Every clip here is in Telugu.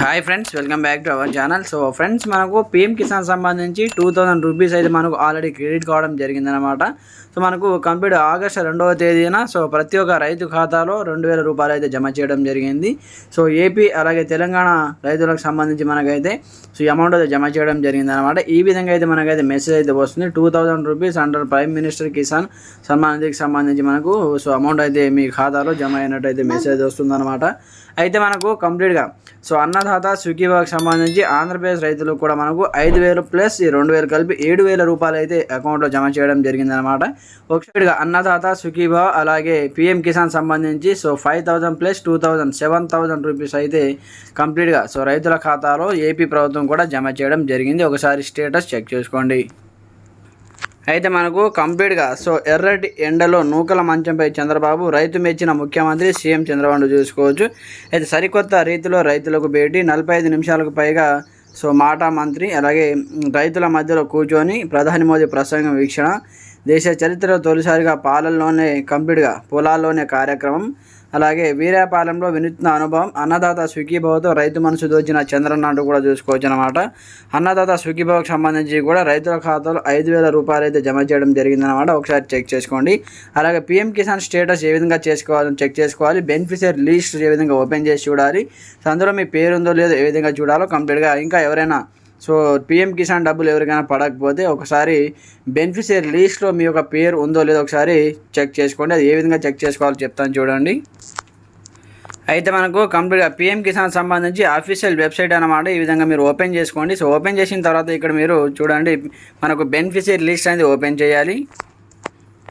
Hi friends welcome back to our channel so friends మనకు పిఎం కిసాన్ సంబంధించి టూ థౌసండ్ రూపీస్ అయితే మనకు ఆల్రెడీ క్రెడిట్ కావడం జరిగిందనమాట సో మనకు కంప్లీట్ ఆగస్టు రెండవ తేదీన సో ప్రతి ఒక్క రైతు ఖాతాలో రెండు వేల రూపాయలు అయితే జమ చేయడం జరిగింది. సో ఏపీ అలాగే తెలంగాణ రైతులకు సంబంధించి మనకైతే సో ఈ అమౌంట్ అయితే జమ చేయడం జరిగింది అనమాట ఈ విధంగా అయితే మనకైతే మెసేజ్ అయితే వస్తుంది. Two thousand rupees under prime minister Kisan Samman నిధికి సంబంధించి మనకు సో అమౌంట్ అయితే మీ ఖాతాలో జమ అయినట్టు అయితే మెసేజ్ వస్తుందన్నమాట. అయితే మనకు కంప్లీట్గా సో అన్నదాత సుఖీబాగ్ సంబంధించి ఆంధ్రప్రదేశ్ రైతులకు కూడా మనకు ఐదు వేలు ప్లస్ ఈ రెండు వేలు కలిపి ఏడు వేల రూపాయలు అయితే అకౌంట్లో జమ చేయడం జరిగిందనమాట ఒకసారిగా అన్నదాత సుఖీభావ్ అలాగే పిఎం కిసాన్ సంబంధించి so five thousand plus two thousand seven thousand rupees అయితే కంప్లీట్గా సో రైతుల ఖాతాలో ఏపీ ప్రభుత్వం కూడా జమ చేయడం జరిగింది. ఒకసారి స్టేటస్ చెక్ చేసుకోండి. అయితే మనకు కంప్లీట్గా సో ఎర్రటి ఎండలో నూకల మంచంపై చంద్రబాబు రైతు మెచ్చిన ముఖ్యమంత్రి సీఎం చంద్రబాబు చూసుకోవచ్చు. అయితే సరికొత్త రీతిలో రైతులకు భేటీ నలభై ఐదు నిమిషాలకు పైగా సో మాట మంత్రి అలాగే రైతుల మధ్యలో కూర్చొని ప్రధాని మోదీ ప్రసంగం వీక్షణ. దేశ చరిత్రలో తొలిసారిగా పాలల్లోనే కంప్లీట్గా పొలాల్లోనే కార్యక్రమం. అలాగే వీరాపాలెంలో వినూత్న అనుభవం. అన్నదాత సుఖీభావతో రైతు మనసు దోచిన చంద్రన్న అంటూ కూడా చూసుకోవచ్చు అనమాట అన్నదాత సుఖీభావకు సంబంధించి కూడా రైతుల ఖాతాలో ఐదు వేల రూపాయలు అయితే జమ చేయడం జరిగిందనమాట ఒకసారి చెక్ చేసుకోండి. అలాగే పిఎం కిసాన్ స్టేటస్ ఏ విధంగా చేసుకోవాలని చెక్ చేసుకోవాలి. బెనిఫిషియర్ లిస్ట్ ఏ విధంగా ఓపెన్ చేసి చూడాలి. అందులో మీ పేరు ఉందో లేదో ఏ విధంగా చూడాలో కంప్లీట్గా ఇంకా ఎవరైనా సో పిఎం కిసాన్ డబ్బులు ఎవరికైనా పడకపోతే ఒకసారి బెనిఫిషియర్ లిస్ట్లో మీ యొక్క పేరు ఉందో లేదో ఒకసారి చెక్ చేసుకోండి. అది ఏ విధంగా చెక్ చేసుకోవాలో చెప్తాను చూడండి. అయితే మనకు కంప్లీట్గా పిఎం కిసాన్ సంబంధించి అఫీషియల్ వెబ్సైట్ అనమాట ఈ విధంగా మీరు ఓపెన్ చేసుకోండి. సో ఓపెన్ చేసిన తర్వాత ఇక్కడ మీరు చూడండి మనకు బెనిఫిషియరీ లిస్ట్ అనేది ఓపెన్ చేయాలి.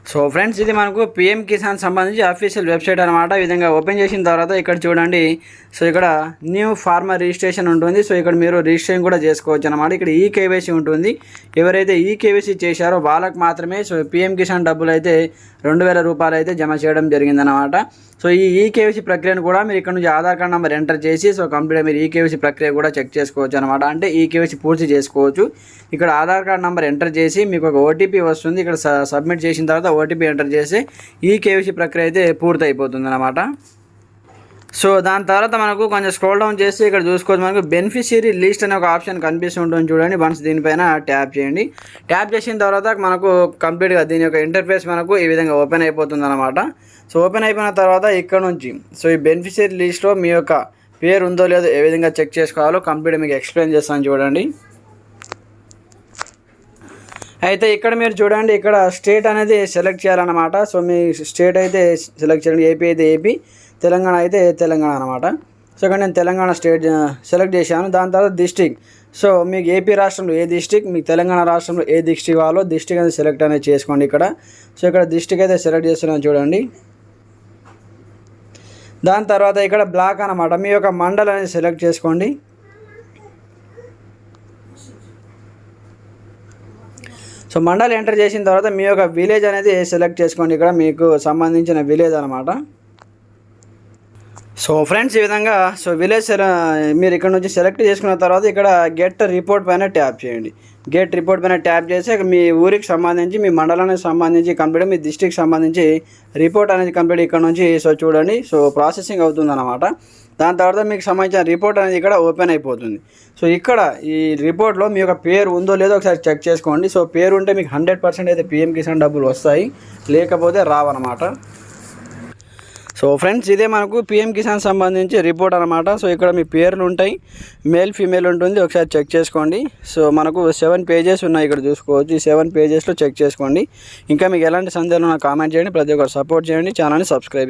సో ఫ్రెండ్స్ ఇది మనకు పిఎం కిసాన్ సంబంధించి అఫీషియల్ వెబ్సైట్ అనమాట ఈ విధంగా ఓపెన్ చేసిన తర్వాత ఇక్కడ చూడండి. సో ఇక్కడ న్యూ ఫార్మర్ రిజిస్ట్రేషన్ ఉంటుంది. సో ఇక్కడ మీరు రిజిస్ట్రేషన్ కూడా చేసుకోవచ్చు అనమాట ఇక్కడ ఈ కేవైసీ ఉంటుంది. ఎవరైతే ఈ కేవైసీ చేశారో వాళ్ళకు మాత్రమే సో పిఎం కిసాన్ డబ్బులు అయితే రెండు వేల రూపాయలు అయితే జమ చేయడం జరిగిందనమాట సో ఈ ఈకేవీసీ ప్రక్రియను కూడా మీరు ఇక్కడ నుంచి ఆధార్ కార్డ్ నెంబర్ ఎంటర్ చేసి సో కంప్లీట్ మీరు ఈకేవీసీ ప్రక్రియ కూడా చెక్ చేసుకోవచ్చు అనమాట అంటే ఈకేవీసీ పూర్తి చేసుకోవచ్చు. ఇక్కడ ఆధార్ కార్డ్ నెంబర్ ఎంటర్ చేసి మీకు ఒక ఓటీపీ వస్తుంది. ఇక్కడ సబ్మిట్ చేసిన తర్వాత ఓటీపీ ఎంటర్ చేసి ఈకేవీసీ ప్రక్రియ అయితే పూర్తి అయిపోతుంది అనమాట సో దాని తర్వాత మనకు కొంచెం స్క్రోల్ డౌన్ చేసి ఇక్కడ చూసుకోవచ్చు. మనకు బెనిఫిషియరీ లిస్ట్ అనే ఒక ఆప్షన్ కనిపిస్తుంటుంది చూడండి. వన్స్ దీనిపైన ట్యాప్ చేయండి. ట్యాప్ చేసిన తర్వాత మనకు కంప్లీట్గా దీని యొక్క ఇంటర్ఫేస్ మనకు ఈ విధంగా ఓపెన్ అయిపోతుంది అనమాట సో ఓపెన్ అయిపోయిన తర్వాత ఇక్కడ నుంచి సో ఈ బెనిఫిషియరీ లిస్ట్లో మీ యొక్క పేరు ఉందో లేదో ఏ విధంగా చెక్ చేసుకోవాలో కంప్లీట్ మీకు ఎక్స్ప్లెయిన్ చేస్తాను చూడండి. అయితే ఇక్కడ మీరు చూడండి ఇక్కడ స్టేట్ అనేది సెలెక్ట్ చేయాలన్నమాట. సో మీ స్టేట్ అయితే సెలెక్ట్ చేయండి. ఏపీ అయితే ఏపీ తెలంగాణ అయితే తెలంగాణ అనమాట సో ఇక్కడ నేను తెలంగాణ స్టేట్ సెలెక్ట్ చేశాను. దాని తర్వాత డిస్టిక్ సో మీకు ఏపీ రాష్ట్రంలో ఏ డిస్టిక్ మీకు తెలంగాణ రాష్ట్రంలో ఏ డిస్టిక్ కావాలో డిస్టిక్ అనేది సెలెక్ట్ అనేది చేసుకోండి ఇక్కడ. సో ఇక్కడ డిస్టిక్ అయితే సెలెక్ట్ చేస్తున్నాను చూడండి. దాని తర్వాత ఇక్కడ బ్లాక్ అనమాట మీ యొక్క మండల్ అనేది సెలెక్ట్ చేసుకోండి. సో మండల్ ఎంటర్ చేసిన తర్వాత మీ యొక్క విలేజ్ అనేది సెలెక్ట్ చేసుకోండి. ఇక్కడ మీకు సంబంధించిన విలేజ్ అనమాట సో ఫ్రెండ్స్ ఈ విధంగా సో విలేజ్ మీరు ఇక్కడ నుంచి సెలెక్ట్ చేసుకున్న తర్వాత ఇక్కడ గెట్ రిపోర్ట్ పైన ట్యాప్ చేయండి. గెట్ రిపోర్ట్ పైన ట్యాప్ చేసి మీ ఊరికి సంబంధించి మీ మండలానికి సంబంధించి కంప్లీట్ మీ డిస్టిక్ సంబంధించి రిపోర్ట్ అనేది కంప్లీట్ ఇక్కడ నుంచి సో చూడండి. సో ప్రాసెసింగ్ అవుతుంది అనమాట దాని తర్వాత మీకు సంబంధించిన రిపోర్ట్ అనేది ఇక్కడ ఓపెన్ అయిపోతుంది. సో ఇక్కడ ఈ రిపోర్ట్లో మీ యొక్క పేరు ఉందో లేదో ఒకసారి చెక్ చేసుకోండి. సో పేరు ఉంటే మీకు హండ్రెడ్ పర్సెంట్ అయితే పిఎం కిసాన్ డబ్బులు వస్తాయి. లేకపోతే రావన్నమాట. సో ఫ్రెండ్స్ ఇదే మనకు పిఎం కిసాన్ సంబంధించి రిపోర్ట్ అనమాట సో ఇక్కడ మీ పేర్లు ఉంటాయి మేల్ ఫీమేల్ ఉంటుంది ఒకసారి చెక్ చేసుకోండి. సో మనకు సెవెన్ పేజెస్ ఉన్నాయి ఇక్కడ చూసుకోవచ్చు. ఈ సెవెన్ పేజెస్లో చెక్ చేసుకోండి. ఇంకా మీకు ఎలాంటి సందేహాలు నాకు కామెంట్ చేయండి ప్రతి ఒక్కరు సపోర్ట్ చేయండి ఛానల్ని సబ్స్క్రైబ్